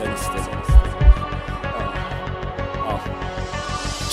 Sen istedin.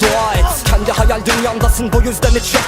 dua et. Kendi hayal dünyandasın bu yüzden hiç yok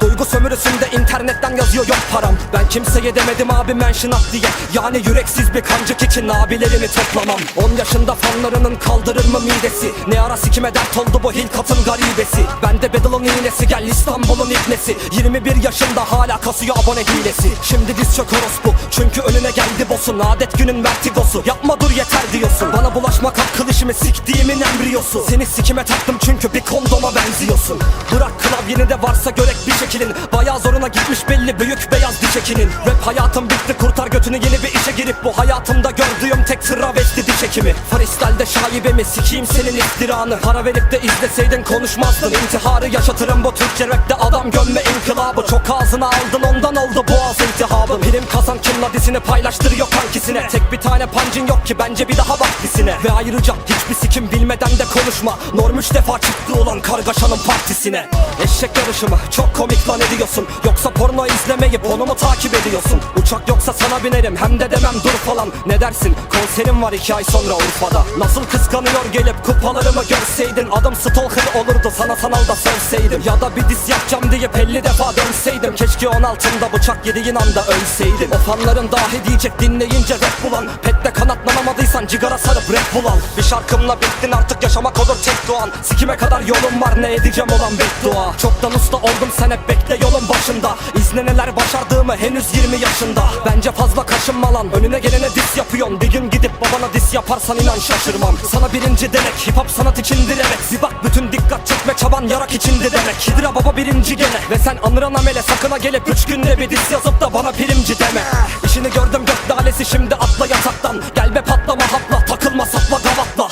Duygu sömürüsünde internetten yazıyor yok param. Ben kimseye demedim abi mention at diye. Yani yüreksiz bir kancık için abilerimi toplamam. 10 yaşında fanlarının kaldırır mı midesi? Ne ara sikime dert oldu bu hilkatın garibesi? Bende Beddle'ın iğnesi gel İstanbul'un ibnesi. 21 yaşında hala kasıyor abone hilesi. Şimdi diz çök orospu çünkü önüne geldi boss'un. Adet günün vertigosu. Yapma dur yeter diyorsun. Bana bulaşmak hakkıl işimi siktiğimin embriyosu. Seni sikime taktım çünkü bir kondoma benziyorsun. Bırak klavyeni de varsa görek bir şekilin. Bayağı zoruna gitmiş belli büyük beyaz diş ekinin Rap hayatım bitti kurtar götünü yeni bir işe girip Bu hayatımda gördüğüm tek travesti diş hekimi. Freestyle'de şaibemi sikeyim senin iftiranı. Para verip de izleseydin konuşmazdın. İntiharı yaşatırım bu Türkçe rapte. Adam gömme inkılabı. Çok ağzına aldın ondan oldu boğaz iltihabı Prim kazan kimla dizini paylaştırıyor kankisine. Tek bir tane pancın yok ki bence bir daha bak dizine. Ve ayrıca hiçbir sikim bilmeden de konuşma. Norm üç defa çıktı olan kargaşanın partisine. Eşek yarışı mı çok komik lan ediyorsun. Yoksa porno izlemeyip onu mu takip ediyorsun? Uçak yoksa sana binerim hem de demem dur falan. Ne dersin? Konserim var iki ay sonra Urfa'da. Nasıl kıskanıyor gelip kupalarımı görseydin? Adım stalker olurdu sana sanalda sövseydim Ya da bir diz yapacağım deyip 50 defa dönseydim. Keşke 16'ında bıçak yediğin anda ölseydim. O fanların dahi diyecek dinleyince rap bulan. Pette kanatlanamadıysan cigara sarıp rap bulan. Bir şarkımla bittin artık yaşamak olur tek doğan. Sikime kadar yolum var ne edeceğim olan beddua Çoktan usta oldum sen hep bekle yolun başında. İzle neler başardığımı henüz 20 yaşında. Bence fazla kaşınma lan önüne gelene dis yapıyorsun. Bir gün gidip babana dis yaparsan inan şaşırmam. Sana birinci demek hip hop sanat içindir evet. Bir bak bütün dikkat çekme çaban yarak içindi demek. Hidra baba birinci gene. Ve sen anıran amele sakına gelip Üç günde bir dis yazıp da bana primci deme. İşini gördüm gök dalesi şimdi atla yataktan. Gel be patlama hapla takılma sapla gavatla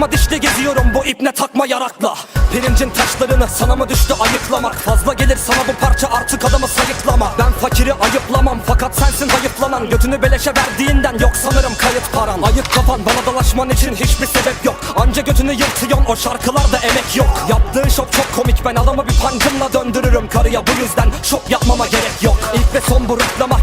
takma dişli geziyorum bu ipne takma yarakla Pirincin taşlarını sana mı düştü ayıklamak Fazla gelir sana bu parça artık adamı sayıklama. Ben fakiri ayıplamam fakat sensin hayıflanan Götünü beleşe verdiğinden yok sanırım kayıt paran. Ayık kafan bana dalaşman için hiçbir sebep yok. Anca götünü yırtıyorsun o şarkılarda emek yok. Yaptığın şok çok komik ben adamı bir pancımla döndürürüm. Karıya Bu yüzden şok yapmama gerek yok. İlk ve son bu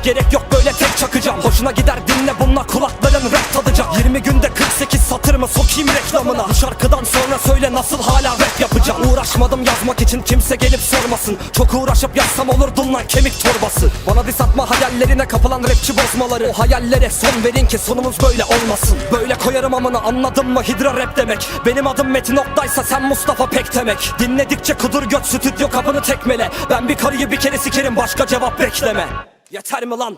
gerek yok böyle tek çakacağım. Hoşuna gider dinle bununla kulakların rap tadacak. 20 günde 48 satır mı sokayım reklamına? Bu şarkıdan sonra söyle nasıl hala rap yapacağım Uğraşmadım yazmak için kimse gelip sormasın. Çok uğraşıp yazsam olurdun lan kemik torbası. Bana dis atma hayallerine kapılan rapçi bozmaları. O hayallere son verin ki sonumuz böyle olmasın. Böyle koyarım amına anladın mı? Hidra rap demek. Benim adım Metin Oktay'sa sen Mustafa Pek demek. Dinledikçe kudur göt stüdyo kapını tekmele. Ben bir karıyı bir kere sikerim başka cevap bekleme. Yeter mi lan?